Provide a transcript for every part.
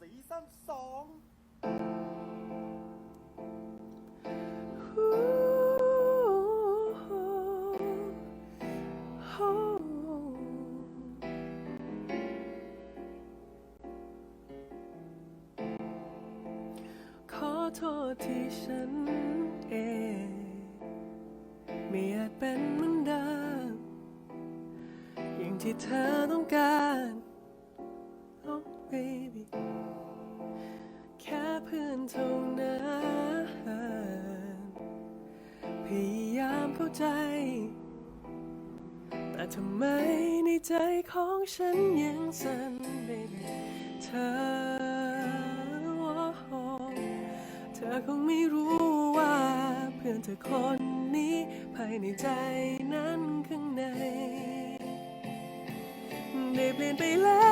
ซีซั่นสองขอโทษที่ฉันเอง ไม่อาจเป็นเหมือนเดิมอย่างที่เธอต้องการ Oh baby เข้าใจ แต่ทำไมในใจของฉันยังสั่นไม่เธอ เธอคงไม่รู้ว่าเพื่อนเธอคนนี้ภายในใจนั้นข้างใน ได้เปลี่ยนไปแล้ว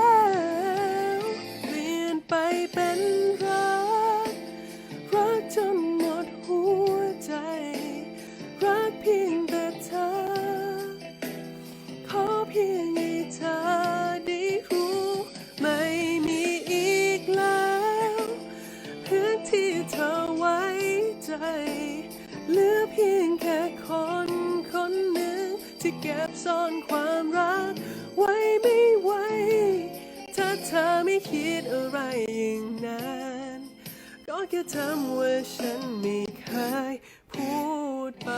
ซ่อนความรัก ไว้ไม่ไหวถ้าเธอไม่คิดอะไรอย่างนั้นก็แค่ทำว่าฉันไม่เคยพูดไป